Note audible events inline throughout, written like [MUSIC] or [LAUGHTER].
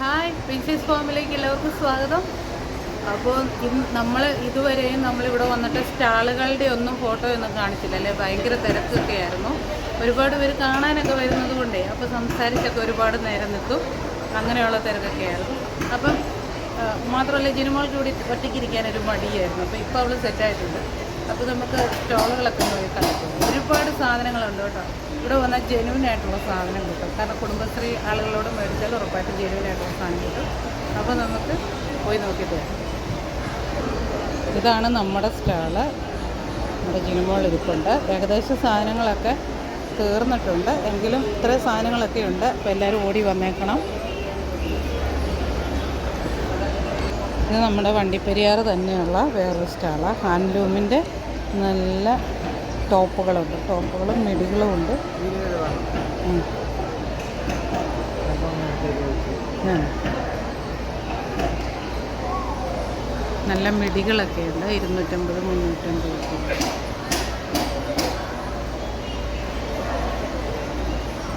Hi princess ഫോമിലേക്ക് എല്ലാവർക്കും സ്വാഗതം. അപ്പോൾ നമ്മൾ ഇതുവരെയും നമ്മളിവിടെ വന്നിട്ട് സ്റ്റാളുകളുടെ ഒന്നും ഫോട്ടോ ഒന്നും കാണിച്ചില്ല അല്ലേ? ഭയങ്കര തിരക്കൊക്കെ ആയിരുന്നു. ഒരുപാട് പേര് കാണാനൊക്കെ വരുന്നത് കൊണ്ടേ അപ്പോൾ സംസാരിച്ചൊക്കെ ഒരുപാട് നേരം നിൽക്കും അങ്ങനെയുള്ള തിരക്കൊക്കെ ആയിരുന്നു. അപ്പം മാത്രമല്ല ജിനുമോൾക്ക് കൂടി ഒറ്റയ്ക്കിരിക്കാൻ ഒരു മടിയായിരുന്നു അപ്പോൾ ഇപ്പോൾ അവൾ സെറ്റായിട്ടുണ്ട് അപ്പോൾ നമുക്ക് സ്റ്റോളുകളൊക്കെ പോയി കണ്ടിട്ടുണ്ട് ഒരുപാട് സാധനങ്ങളുണ്ട് കേട്ടോ. ഇവിടെ വന്നാൽ ജെനുവിൻ ആയിട്ടുള്ള സാധനം കിട്ടും. കാരണം കുടുംബശ്രീ ആളുകളോട് മേടിച്ചാൽ ഉറപ്പായിട്ടും ജെനുവിൻ ആയിട്ടുള്ള സാധനം കിട്ടും. അപ്പോൾ നമുക്ക് പോയി നോക്കിയിട്ട് ഇതാണ് നമ്മുടെ സ്റ്റാൾ. നമ്മുടെ ജിനുമോൾ ഇരിപ്പുണ്ട്. ഏകദേശം സാധനങ്ങളൊക്കെ തീർന്നിട്ടുണ്ട്. എങ്കിലും ഇത്രയും സാധനങ്ങളൊക്കെ ഉണ്ട്. അപ്പോൾ എല്ലാവരും ഓടി വന്നേക്കണം. ഇത് നമ്മുടെ വണ്ടിപ്പെരിയാറ് തന്നെയുള്ള വേറൊരു സ്റ്റാളാണ് ഹാൻഡ്ലൂമിന്റെ നല്ല ടോപ്പുകളുണ്ട്. ടോപ്പുകളും മിടികളും ഉണ്ട്. നല്ല മിടികളൊക്കെ ഉണ്ട്. ഇരുന്നൂറ്റമ്പത് മുന്നൂറ്റമ്പത്.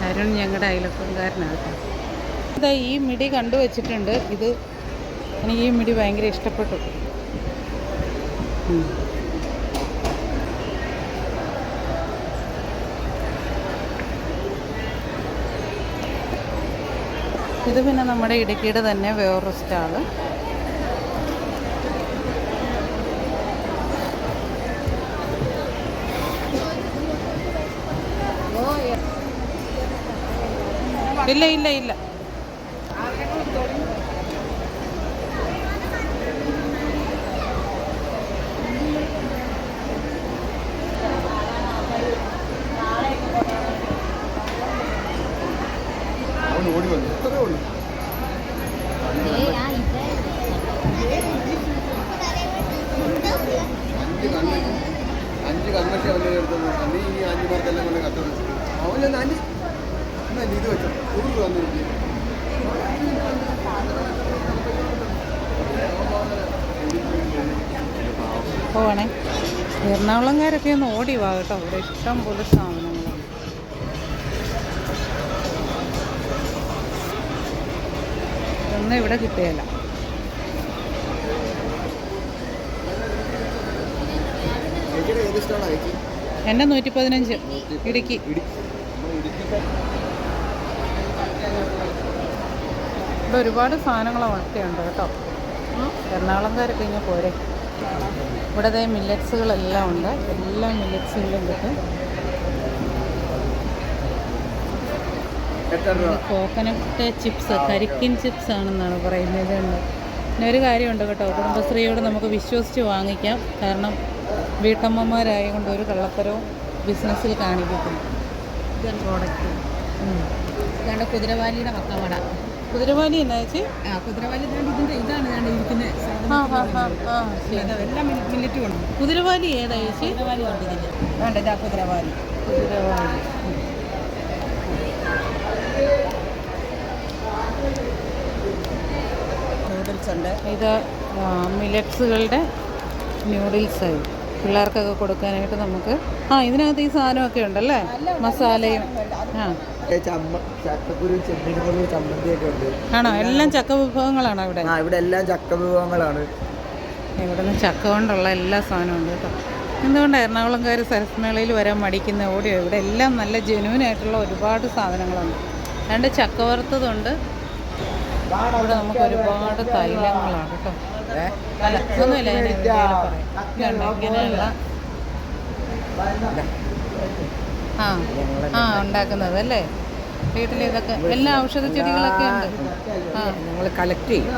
അരുൺ ഞങ്ങളുടെ അയലപ്പംകാരനാണ് കേട്ടോ ഇതാ ഈ മിടി കണ്ടുവച്ചിട്ടുണ്ട് ഇത് എനിക്ക് ഈ മിടി ഭയങ്കര ഇഷ്ടപ്പെട്ടു. ഇത് പിന്നെ നമ്മുടെ ഇടുക്കിയുടെ തന്നെ വേറൊരു സ്റ്റാൾ ഇല്ല ഇല്ല ഇല്ല അവൻ ഓടി വന്നു ഇത്രേ ഉള്ളൂ അഞ്ച് കൺവെൻഷൻ അഞ്ച് കൺവെൻഷൻ അവന്റെ എടുത്തത് നീ ഈ അഞ്ച് പേർക്കെല്ലാം കൊണ്ട് കത്തത് അവൻ ഞാൻ അഞ്ച് എന്നാ നീ ഇത് വെച്ചോ ഊർക്ക് വന്നിരിക്കും പോവാണേ. എറണാകുളംകാരൊക്കെ ഒന്ന് ഓടി വാ കേട്ടോ. ഇവിടെ ഇഷ്ടം പോലെ സാധനങ്ങളാണ് ഇതൊന്നും ഇവിടെ കിട്ടുകയില്ല എന്നെ നൂറ്റി പതിനഞ്ച് ഇടുക്കി. ഇടി നമ്മുടെ ഇടുക്കിത്തെ ഇവിടെ ഒരുപാട് സാധനങ്ങളൊക്കെ ഉണ്ട് കേട്ടോ. എറണാകുളംകാരൊക്കെ ഇങ്ങനെ പോരെ. ഇവിടെ ദേ മില്ലറ്റ്സുകളെല്ലാം ഉണ്ട്. എല്ലാ മില്ലറ്റ്സുകളും കിട്ടും. കോക്കനട്ട് ചിപ്സ് കരിക്കിൻ ചിപ്സ് ആണെന്നാണ് പറയുന്നത്. ഉണ്ട് പിന്നെ ഒരു കാര്യമുണ്ട് കേട്ടോ. കുടുംബശ്രീയോട് നമുക്ക് വിശ്വസിച്ച് വാങ്ങിക്കാം. കാരണം വീട്ടമ്മമാരായതുകൊണ്ട് ഒരു കള്ളത്തരവും ബിസിനസ്സിൽ കാണിക്കുന്നു ഇതാണ് പ്രോഡക്റ്റ് ഇതാണ് കുതിരവാലിയുടെ പക്കവട. കുതിരവാലി എന്നാ ചേച്ചി? ആ കുതിരവാലി ഇതിന്റെ ഇതാണ് എല്ലാം മില്ലറ്റ് കുതിരവാലി ഏതാ ചേച്ചി? കുതിരവാലി ഉണ്ട് ഇതിന്. വേണ്ട ഇതാ കുതിരവാലി. കുതിരവാലി. നൂഡിൽസ് ഉണ്ട്. ഇത് മില്ലറ്റ്സുകളുടെ ന്യൂഡിൽസായി പിള്ളേർക്കൊക്കെ കൊടുക്കാനായിട്ട് നമുക്ക് ആ ഇതിനകത്ത് ഈ സാധനമൊക്കെ ഉണ്ടല്ലേ? മസാലയും ആ. ചക്കക്കുരു ചെമ്മീനുകളും ചമ്മന്തിയൊക്കെ ഉണ്ട് ആണോ? എല്ലാം ചക്ക വിഭവങ്ങളാണോ ഇവിടെ? ആ ഇവിടെ എല്ലാം ചക്ക വിഭവങ്ങളാണ്. ഇവിടെ നിന്ന് ചക്ക കൊണ്ടുള്ള എല്ലാ സാധനവും ഉണ്ട് കേട്ടോ. എന്തുകൊണ്ടാണ് എറണാകുളംകാർ സരസ്മേളയിൽ വരാൻ മടിക്കുന്ന ഓടിയോ? ഇവിടെ എല്ലാം നല്ല ജെനുവിൻ ആയിട്ടുള്ള ഒരുപാട് സാധനങ്ങളുണ്ട് രണ്ട് ചക്ക വറുത്തതുണ്ട്. ഇവിടെ നമുക്ക് ഒരുപാട് തൈലങ്ങളാണ് കേട്ടോ. അല്ല ഒന്നുമില്ല ഞാൻ പറയാം. ഇങ്ങനെയുള്ള ആ ആ ഉണ്ടാക്കുന്നത് അല്ലേ? വീട്ടിൽ ഇതൊക്കെ എല്ലാ ഔഷധ ചെടികളൊക്കെ ഉണ്ട്. ആ. ഞങ്ങൾ കളക്ട് ചെയ്യും.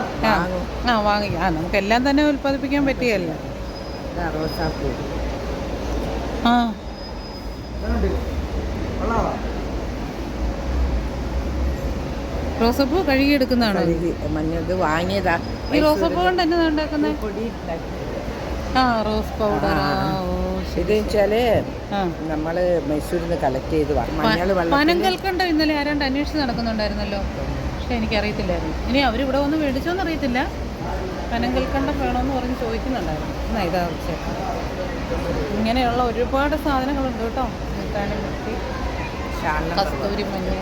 ആ വാങ്ങി. ആ നമുക്ക് എല്ലാം തന്നെ ഉൽപ്പാദിപ്പിക്കാൻ പറ്റിയല്ലോ? റോസാപ്പൂ. ആ. റോസപ്പൂ കഴുകിയെടുക്കുന്നതാണോ? കഴുകി മഞ്ഞത് വാങ്ങിയതാ. ഈ റോസപ്പൂ കൊണ്ട് എന്നതാ ഉണ്ടാക്കുന്നത് ആ റോസ് പൗഡർ ആ ഓ ഇത് വെച്ചാൽ നമ്മൾ മൈസൂരിൽ നിന്ന് കളക്ട് ചെയ്ത് പനം കൽക്കണ്ട ഇന്നലെ ആരാണ്ട് അന്വേഷിച്ച് നടക്കുന്നുണ്ടായിരുന്നല്ലോ. പക്ഷെ എനിക്കറിയത്തില്ലായിരുന്നു. ഇനി അവരിവിടെ വന്ന് മേടിച്ചോന്ന് അറിയത്തില്ല. പനം കൽക്കണ്ടം വേണമെന്ന് പറഞ്ഞ് ചോദിക്കുന്നുണ്ടായിരുന്നു. എന്നാ ഇതാ ചേട്ടാ ഇങ്ങനെയുള്ള ഒരുപാട് സാധനങ്ങളുണ്ട് കേട്ടോ. കസ്തൂരി മഞ്ഞ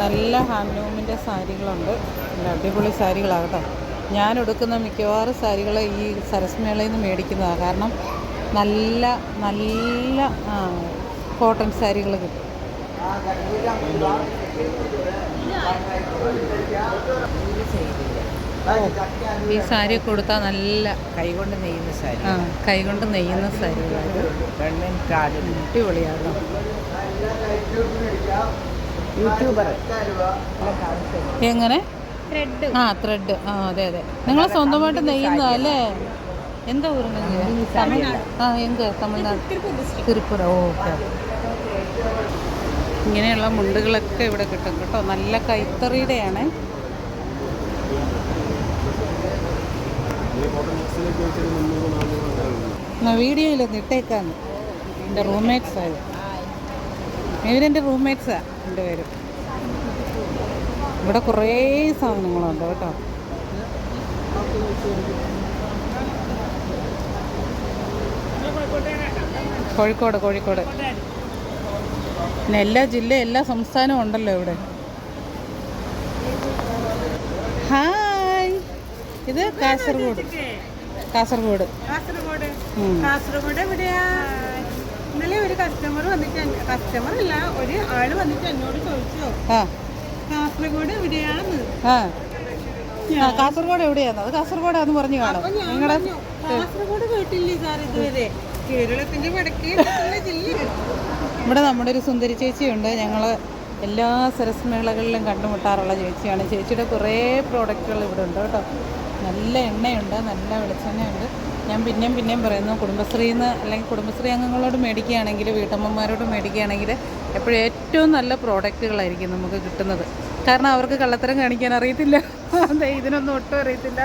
നല്ല ഹാൻഡ്ലൂമിന്റെ സാരികളുണ്ട്. നല്ല അടിപൊളി സാരികളാകട്ടെ ഞാൻ എടുക്കുന്ന മിക്കവാറും സാരികളെ ഈ സരസ്മേളയിൽ നിന്ന് മേടിക്കുന്നതാണ് കാരണം നല്ല നല്ല കോട്ടൺ സാരികൾ കിട്ടും. ഈ സാരി കൊടുത്താൽ നല്ല കൈകൊണ്ട് നെയ്യുന്ന സാരി. ആ കൈകൊണ്ട് നെയ്യുന്ന സാരികളാണ്. അടിപൊളിയാണ്. യൂട്യൂബർ. എങ്ങനെ? ആ ത്രെഡ് ആ അതെ അതെ. നിങ്ങൾ സ്വന്തമായിട്ട് നെയ്യുന്ന അല്ലേ. ஊருங்க ഊര് தமிழ்நாடு തമിഴ്നാട് തിരുപ്പുര. ഓക്കെ ഇങ്ങനെയുള്ള മുണ്ടുകളൊക്കെ ഇവിടെ കിട്ടും കേട്ടോ. നല്ല കൈത്തറിയുടെയാണ്. വീഡിയോയിൽ ഇട്ടേക്കാന്ന്. എന്റെ റൂംമേറ്റ്സ് ആയത് ഇവരെന്റെ റൂംമേറ്റ്സാണ് എന്റെ പേര് ഇവിടെ കുറേ സാധനങ്ങളുണ്ട് കേട്ടോ. കോഴിക്കോട് കോഴിക്കോട്. പിന്നെ എല്ലാ ജില്ല എല്ലാ സംസ്ഥാനവും ഉണ്ടല്ലോ ഇവിടെ. ഹായ്. ഇത് കാസർഗോഡ്. കാസർഗോഡ്. കാസർഗോഡ്. കാസർഗോഡ് എവിടെയാ? ഇന്നലെ ഒരു കസ്റ്റമർ വന്നിട്ട് കസ്റ്റമർ അല്ല ഒരു ആൾ വന്നിട്ട് എന്നോട് ചോദിച്ചു. ആ. കാസർഗോഡ് ആ. കാസർഗോഡ് എവിടെയാന്ന്? അത് കാസർഗോഡാന്ന് പറഞ്ഞു കാണും. നിങ്ങളുടെ കാസർഗോഡ് കേട്ടില്ലേ സാർ ഇതുവരെ? കേരളത്തിന്റെ വടക്കേ ജില്ല. ഇവിടെ നമ്മുടെ ഒരു സുന്ദരി ചേച്ചിയുണ്ട്. ഞങ്ങൾ എല്ലാ സരസ്മേളകളിലും കണ്ടുമുട്ടാറുള്ള ചേച്ചിയാണ്. ചേച്ചിയുടെ കുറേ പ്രോഡക്റ്റുകൾ ഇവിടെ ഉണ്ട് കേട്ടോ. നല്ല എണ്ണയുണ്ട് നല്ല വെളിച്ചെണ്ണയുണ്ട്. ഞാൻ പിന്നെയും പിന്നെയും പറയുന്നു കുടുംബശ്രീയിൽ നിന്ന് അല്ലെങ്കിൽ കുടുംബശ്രീ അംഗങ്ങളോട് മേടിക്കുകയാണെങ്കിൽ വീട്ടമ്മമാരോട് മേടിക്കുകയാണെങ്കിൽ എപ്പോഴും ഏറ്റവും നല്ല പ്രോഡക്റ്റുകളായിരിക്കും നമുക്ക് കിട്ടുന്നത്. കാരണം അവർക്ക് കള്ളത്തരം കാണിക്കാൻ അറിയത്തില്ല. അതെ ഇതിനൊന്നും ഒട്ടും അറിയത്തില്ല.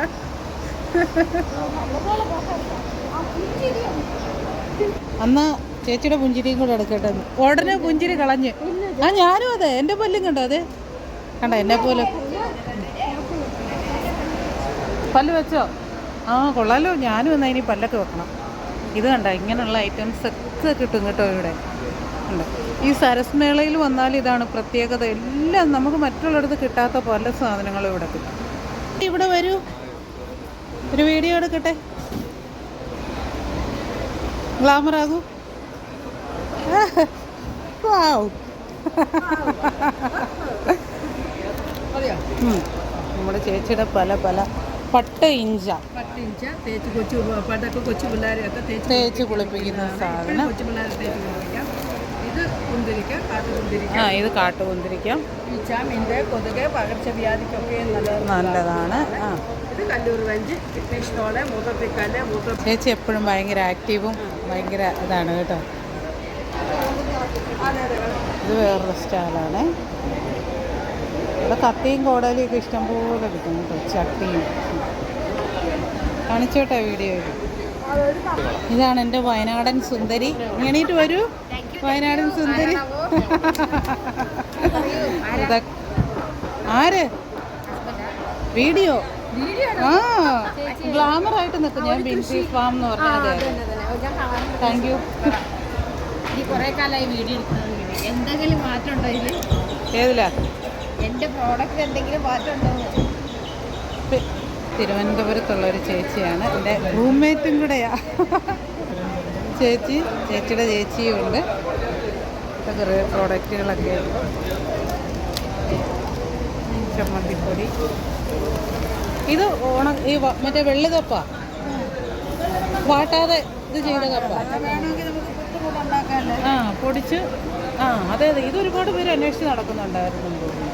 അന്ന് ചേച്ചിയുടെ പുഞ്ചിരിയും കൂടെ എടുക്കട്ടെ. ഉടനെ പുഞ്ചിരി കളഞ്ഞ്. ആ ഞാനും അതെ. എന്റെ പല്ലും കണ്ടോ അതെ? കണ്ട? എന്നെ പോലെ. പല്ല് വെച്ചോ? ആ കൊള്ളാലോ. ഞാനും എന്നാ ഇനി പല്ലൊക്കെ വെക്കണം. ഇത് കണ്ട? ഇങ്ങനെയുള്ള ഐറ്റംസ് ഒക്കെ കിട്ടും കേട്ടോ ഇവിടെ. ഉണ്ട്. ഈ സരസ്മേളയിൽ വന്നാൽ ഇതാണ് പ്രത്യേകത. എല്ലാം നമുക്ക് മറ്റുള്ളിടത്ത് കിട്ടാത്ത പല സാധനങ്ങളും ഇവിടെ കിട്ടും. ഇവിടെ വരൂ. ഒരു വീഡിയോ എടുക്കട്ടെ? ഗ്ലാമർ ആകൂ വാവ്. നമ്മുടെ ചേച്ചിയുടെ പല പല പട്ട് ഇഞ്ച. പട്ട് ഇഞ്ച തേച്ച് കൊച്ചു പണ്ടൊക്കെ കൊച്ചു പിള്ളേരെയൊക്കെ തേച്ച് തേച്ച് കുളിപ്പിക്കുന്ന സാധനം. കൊച്ചു പിള്ളേരെ തേച്ച് കുളിപ്പിക്കാം. ഇത് കുന്തിരിക്ക കാട്ടുകുന്തിരിക്ക ആ ഇത് കാട്ടുകുന്തിരിക്കാം ഈച്ച മിന്റ് കൊതുക് പകർച്ചവ്യാധിക്കൊക്കെ നല്ലതാണ്. നല്ലതാണ്. ആ. ഇത് കല്ലൂർ വെഞ്ച് കിഡ്നിഷ്ടോൾ മൂത്രത്തിക്കല്ല് മൂത്ര ചേച്ചി എപ്പോഴും ഭയങ്കര ആക്റ്റീവും ഭയങ്കര ഇതാണ് കേട്ടോ. ഇത് വേറൊരു സ്റ്റാലാണ് ഇവിടെ കത്തിയും കോടാലിയൊക്കെ ഇഷ്ടംപോലെ കിട്ടും കേട്ടോ ചട്ടിയും. കാണിച്ചോട്ടെ വീഡിയോ. ഇതാണ് എന്റെ വയനാടൻ സുന്ദരി. എണീറ്റ് വരൂ. വയനാടൻ സുന്ദരി. ആര്? വീഡിയോ? ആ ഗ്ലാമർ ആയിട്ട് നിൽക്കും. ഞാൻ ബിൻസി ഫാം എന്ന് പറഞ്ഞാൽ അതെ താങ്ക് യു ഈ കുറേ കാലമായി വീഡിയോ എടുക്കുന്നത് എന്തെങ്കിലും മാറ്റം ഉണ്ടോ ഇതിൽ ഏതിലാ? എന്റെ പ്രോഡക്റ്റ് എന്തെങ്കിലും മാറ്റം ഉണ്ടോ തിരുവനന്തപുരത്തുള്ള ഒരു ചേച്ചിയാണ്. എന്റെ റൂംമേറ്റും കൂടെയാ. ചേച്ചി ചേച്ചിയുടെ ചേച്ചിയും ഉണ്ട്. കുറേ പ്രോഡക്റ്റുകളൊക്കെ ചമ്മന്തിപ്പൊടി. ഇത് ഓണ ഈ മറ്റേ വെള്ളി കപ്പ. വാട്ടാതെ ഇത് ചെയ്ത കപ്പ. ആ പൊടിച്ച് ആ അതെ അതെ. ഇത് ഒരുപാട് പേര് അന്വേഷിച്ച് നടക്കുന്നുണ്ടായിരുന്നു തോന്നുന്നു.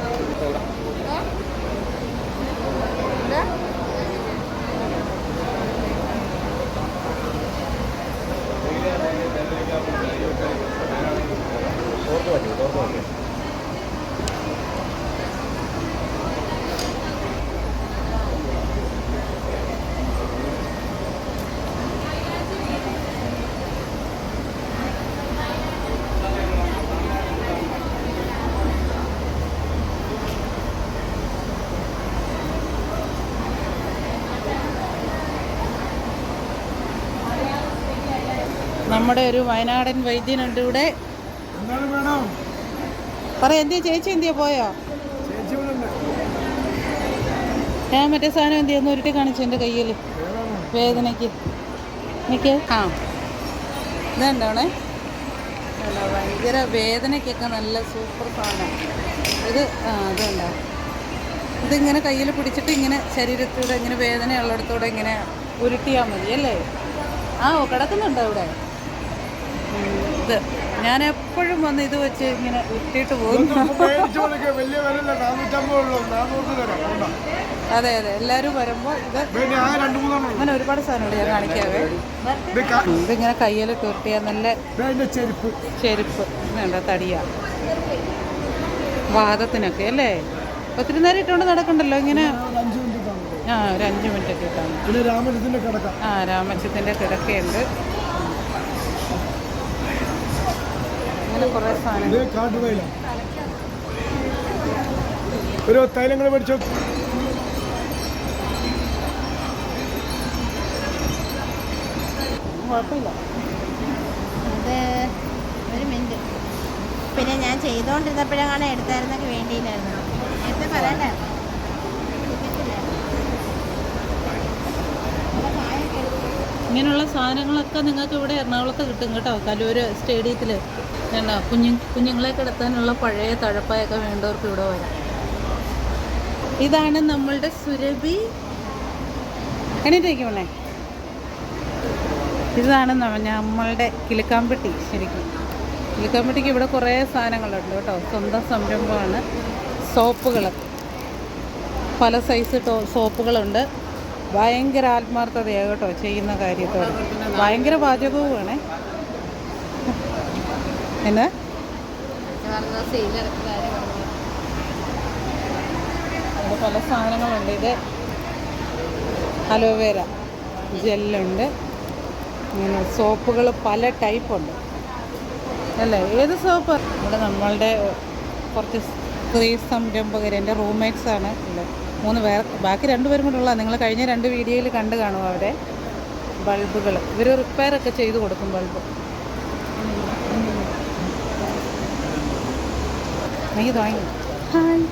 നമ്മുടെ ഒരു വയനാടൻ വൈദ്യനുണ്ട് ഇവിടെ പറ എന്തിയാ ചേച്ചി എന്തിയാ പോയോ? ഞാൻ മറ്റേ സാധനം എന്ത് ചെയ്യുന്നു ഉരുട്ടി കാണിച്ചു എന്റെ കയ്യിൽ വേദനയ്ക്ക്. എനിക്ക്? ആ. ഇതെന്താണേ? ഭയങ്കര വേദനയ്ക്കൊക്കെ നല്ല സൂപ്പർ സാധനം. ഇത് ആ അതുണ്ടോ ഇതിങ്ങനെ കയ്യിൽ പിടിച്ചിട്ട് ഇങ്ങനെ ശരീരത്തൂടെ ഇങ്ങനെ വേദനയുള്ളിടത്തൂടെ ഇങ്ങനെ ഉരുട്ടിയാൽ മതി അല്ലേ? ആ കിടക്കുന്നുണ്ടോ ഇവിടെ ഇത് ഞാൻ എപ്പോഴും വന്ന് ഇത് വെച്ച് ഇങ്ങനെ ഉരുട്ടിയിട്ട് തരാം. വേണ്ട അതെ അതെ. എല്ലാവരും വരുമ്പോൾ ഇത് അങ്ങനെ ഒരുപാട് സാധനമുണ്ട് ഞാൻ കാണിക്കാവേ. ഇതിങ്ങനെ കയ്യിൽ ഉരുട്ടിയാൽ നല്ല ചെരുപ്പ്. ചെരുപ്പ്. വേണ്ട തടിയ. വാദത്തിനൊക്കെ അല്ലേ? ഒത്തിരി നേരം ഇട്ടുകൊണ്ട് നടക്കണ്ടല്ലോ? ഇങ്ങനെ ആ ഒരു അഞ്ച് മിനിറ്റ് ഒക്കെ ഇട്ടാണ് ആ രാമച്ചത്തിന്റെ കിടക്കയുണ്ട്. അങ്ങനെ കുറേ ഒരു തൈലങ്ങൾ മേടിച്ചോ. കുഴപ്പമില്ല. അത് ഒരു മിനിറ്റ്. പിന്നെ ഞാൻ ചെയ്തുകൊണ്ടിരുന്നപ്പോഴാണ് എടുത്തായിരുന്നെങ്കിൽ വേണ്ടിയില്ലായിരുന്നു. നേരത്തെ പറയണ്ടേ ഇങ്ങനെയുള്ള സാധനങ്ങളൊക്കെ നിങ്ങൾക്ക് ഇവിടെ എറണാകുളത്ത് കിട്ടും കേട്ടോ. കലൂര് സ്റ്റേഡിയത്തിൽ വേണ്ട കുഞ്ഞു കുഞ്ഞുങ്ങളെ കിടത്താനുള്ള പഴയ തഴപ്പായൊക്കെ വേണ്ടവർക്ക് ഇവിടെ വരാം. ഇതാണ് നമ്മളുടെ സുരഭി. എണീറ്റേക്ക് വേണേ ഇതാണ് നമ്മ- നമ്മളുടെ കിലുക്കാമ്പെട്ടി ശരിക്കും. കിലുക്കാമ്പെട്ടിക്ക് ഇവിടെ കുറേ സാധനങ്ങളുണ്ട് കേട്ടോ. സ്വന്തം സംരംഭമാണ്. സോപ്പുകൾ. പല സൈസ് സോപ്പുകളുണ്ട്. ഭയങ്കര ആത്മാർത്ഥതയാണ് കേട്ടോ ചെയ്യുന്ന കാര്യത്തോട്. ഭയങ്കര പാചകവുമാണ്. എന്നാ? പല സാധനങ്ങളുണ്ട്. ഇത് അലോവേര ജെല്ലുണ്ട്. ഇങ്ങനെ സോപ്പുകൾ പല ടൈപ്പുണ്ട്. അല്ലേ? ഏത് സോപ്പ്? ഇവിടെ നമ്മളുടെ കുറച്ച് സ്ത്രീ സംരംഭകർ എന്റെ റൂംമേറ്റ്സ് ആണ് ഉള്ളത്. മൂന്ന് പേർ ബാക്കി രണ്ടുപേരും കൂടെ ഉള്ള നിങ്ങൾ കഴിഞ്ഞ രണ്ട് വീഡിയോയിൽ കണ്ടു കാണും അവരെ ബൾബുകൾ. ഇവർ റിപ്പയർ ഒക്കെ ചെയ്ത് കൊടുക്കും ബൾബ്. എനിക്ക് തുടങ്ങി. ഹായ്.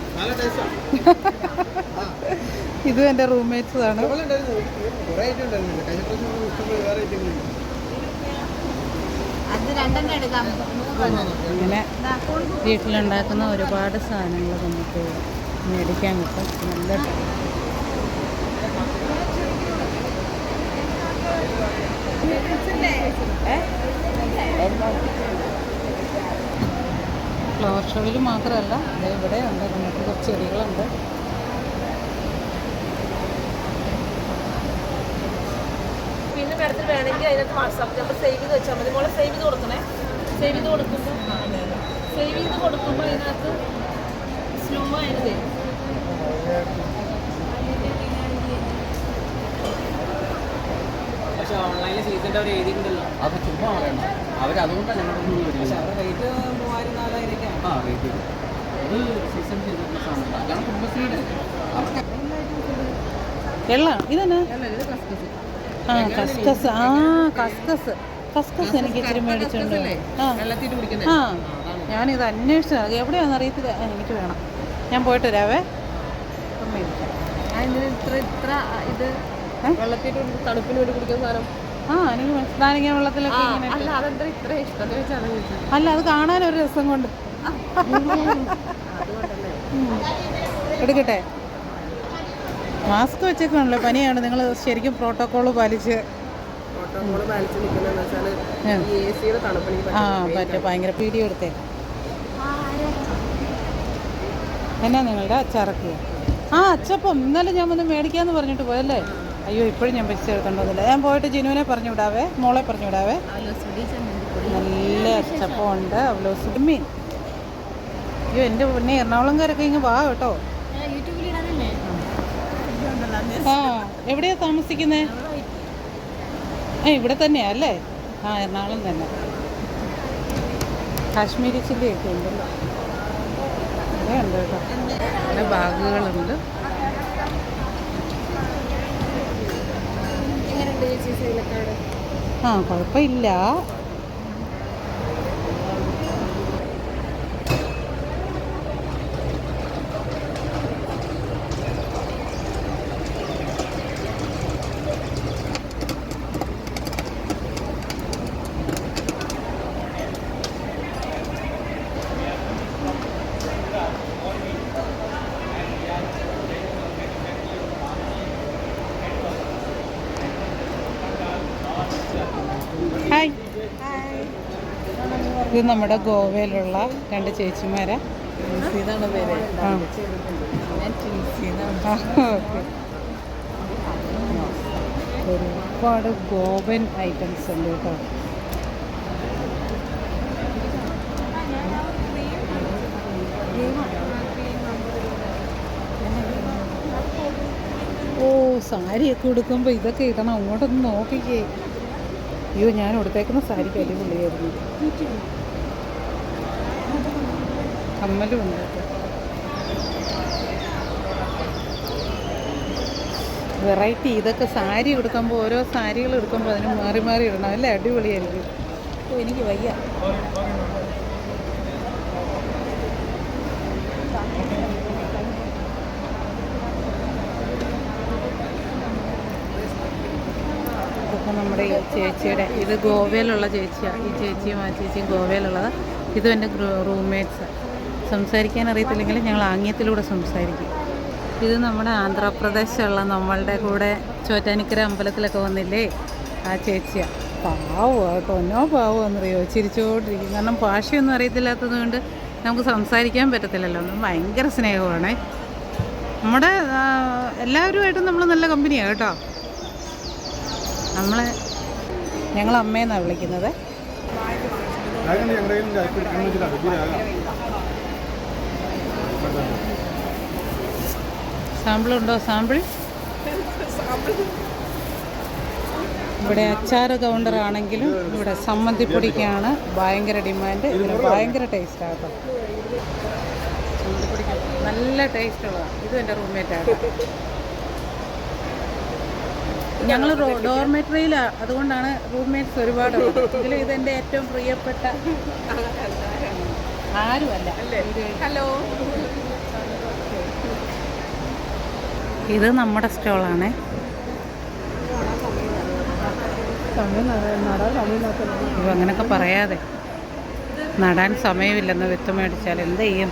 [LAUGHS] ഇത് എന്റെ റൂംമേറ്റ്സ് ആണ്. ഇങ്ങനെ വീട്ടിലുണ്ടാക്കുന്ന ഒരുപാട് സാധനങ്ങൾ നമുക്ക് മേടിക്കാൻ കിട്ടും. നല്ല ഷോയിൽ മാത്രമല്ല ഇത് ഇവിടെ ഉണ്ട് നമുക്ക് കുറച്ച് ചെടികളുണ്ട്. പിന്നെ മാഡത്തിന് വേണമെങ്കിൽ അതിനകത്ത് വാട്സാപ്പ് നമ്പർ സേവ് ചെയ്ത് വെച്ചാൽ മതി. മോളെ സേവ് ചെയ്ത് കൊടുക്കണേ. സേവ് ചെയ്ത് കൊടുക്കുമ്പോൾ സേവ് ചെയ്ത് കൊടുക്കുമ്പോൾ അതിനകത്ത് സ്ലോ ആയിട്ട് തരും പക്ഷെ ഓൺലൈനിൽ സീസണിന്റെ അവർ എഴുതിയിട്ടുണ്ടല്ലോ. അത് ചുമ്മാ പറയണം അവരതുകൊണ്ടാണ് ഞങ്ങളുടെ പക്ഷെ അവരുടെ റേറ്റ് മൂവായിരം നാലായിരൊക്കെയാണ് ആ റേറ്റ് ഇത് സീസൺ അതാണ് കുടുംബശ്രീയുടെ അവർക്ക് എള്ള ഇതന്നെ? ആ കസ്കസ് ആ കസ്കസ് കസ്കസ് എനിക്ക് ഇച്ചിരി മേടിച്ചുണ്ട് ആ. വെള്ളത്തിൽ കുടിക്കുന്നത് ആ. ഞാനിത് അന്വേഷിച്ചു. അത് എവിടെയാണെന്ന് അറിയത്തില്ല. ആ, എനിക്ക് വേണം. ഞാൻ പോയിട്ട് വരാവേ. മേടിക്കാം ഇത്ര ഇത്ര ഇത്? വെള്ളത്തിൽ തണുപ്പിന് വേണ്ടി കുടിക്കുന്ന സാധനം. ആ എനിക്ക് മനസ്സിലാണെങ്കിൽ വെള്ളത്തിലൊക്കെ അല്ല അതെന്താ ഇത്ര ഇഷ്ടം അല്ല അത് കാണാൻ ഒരു രസം കൊണ്ട്. എടുക്കട്ടെ? മാസ്ക് വെച്ചേക്കാണല്ലോ പനിയാണ്. നിങ്ങൾ ശരിക്കും പ്രോട്ടോകോൾ പാലിച്ച് ആ പറ്റും ഭയങ്കര വീഡിയോ എടുത്തേ എന്നാ നിങ്ങളുടെ അച്ചാറൊക്കെ? ആ അച്ചപ്പം. ഇന്നലെ ഞാൻ ഒന്ന് മേടിക്കാന്ന് പറഞ്ഞിട്ട് പോയല്ലേ? അയ്യോ ഇപ്പോഴും ഞാൻ പൈസ എടുക്കണ്ടോന്നില്ല ഞാൻ പോയിട്ട് ജിനുവിനെ പറഞ്ഞു വിടാവേ മോളെ പറഞ്ഞു വിടാവേ നല്ല അച്ചപ്പം ഉണ്ട് അവലോ സുഡ്മീൻ അയ്യോ എന്റെ പിന്നെ എറണാകുളംകാരൊക്കെ ഇങ്ങ് വാ കേട്ടോ. ആ എവിടെയാ താമസിക്കുന്നേ? ഏ ഇവിടെ തന്നെയാ അല്ലേ? ആ എറണാകുളം തന്നെ. കാശ്മീരി ചില്ലിയൊക്കെ ഉണ്ടല്ലോ. ഇവിടെ ഉണ്ട് കേട്ടോ ബാഗുകളുണ്ട് ആ കുഴപ്പമില്ല. ഇത് നമ്മുടെ ഗോവയിലുള്ള രണ്ട് ചേച്ചിമാരാ. ഇതാണ് പേര്. ഒരുപാട് ഗോവൻ ഐറ്റംസ് ഉണ്ട് കേട്ടോ. ഓ സാരിയൊക്കെ ഉടുക്കുമ്പോൾ ഇതൊക്കെ ഇടണം. അങ്ങോട്ടൊന്ന് നോക്കിക്കേ. അയ്യോ ഞാൻ ഉടുത്തേക്കുന്ന സാരിക്ക് അടിപൊളിയായിരുന്നു. കമ്മലും ഉണ്ട് വെറൈറ്റി ഇതൊക്കെ സാരി എടുക്കുമ്പോൾ ഓരോ സാരികൾ എടുക്കുമ്പോൾ അതിന് മാറി മാറി ഇടണം. അല്ലേ അടിപൊളിയായിരിക്കും. ഓ എനിക്ക് വയ്യ. ഇതൊക്കെ നമ്മുടെ ഈ ചേച്ചിയുടെ ഇത് ഗോവയിലുള്ള ചേച്ചിയാണ് ഈ ചേച്ചിയും ആ ചേച്ചിയും ഗോവയിലുള്ളത്. ഇതും എന്റെ റൂംമേറ്റ്സ് സംസാരിക്കാൻ അറിയത്തില്ലെങ്കിലും ഞങ്ങൾ ആംഗ്യത്തിലൂടെ സംസാരിക്കും. ഇത് നമ്മുടെ ആന്ധ്രാപ്രദേശുള്ള നമ്മളുടെ കൂടെ ചോറ്റാനിക്കര അമ്പലത്തിലൊക്കെ വന്നില്ലേ? ആ ചേച്ചിയാണ് പാവോ എന്നോ പാവോ എന്നറിയോ? ചിരിച്ചുകൊണ്ടിരിക്കും കാരണം ഭാഷയൊന്നും അറിയത്തില്ലാത്തത് കൊണ്ട് നമുക്ക് സംസാരിക്കാൻ പറ്റത്തില്ലല്ലോ. ഭയങ്കര സ്നേഹമാണ്. നമ്മുടെ എല്ലാവരുമായിട്ടും നമ്മൾ നല്ല കമ്പനിയാണ് കേട്ടോ. നമ്മളെ ഞങ്ങൾ വിളിക്കുന്നത്. സാമ്പിൾ ഉണ്ടോ സാമ്പിൾ? ഇവിടെ അച്ചാർ കൗണ്ടർ ആണെങ്കിലും ഇവിടെ സമ്മന്തിപ്പൊടിക്കാണ്. ഭയങ്കര ഡിമാൻഡ്. ഇതിന് ഭയങ്കര ടേസ്റ്റാണ് കേട്ടോ ചമ്മന്തിപ്പൊടിക്ക് നല്ല ടേസ്റ്റുള്ളതാണ് ഇത് എന്റെ റൂംമേറ്റാണ് ഞങ്ങൾ ഡോർമെട്രിയിലാണ് അതുകൊണ്ടാണ് റൂംമേറ്റ്സ് ഒരുപാട് ഇതിൽ ഇതെന്റെ ഏറ്റവും പ്രിയപ്പെട്ട ആരുമല്ല. ഹലോ. ഇത് നമ്മുടെ സ്റ്റോളാണേ. അങ്ങനെയൊക്കെ പറയാതെ. നടാൻ സമയമില്ലെന്ന് വിത്ത് മേടിച്ചാൽ എന്ത് ചെയ്യും?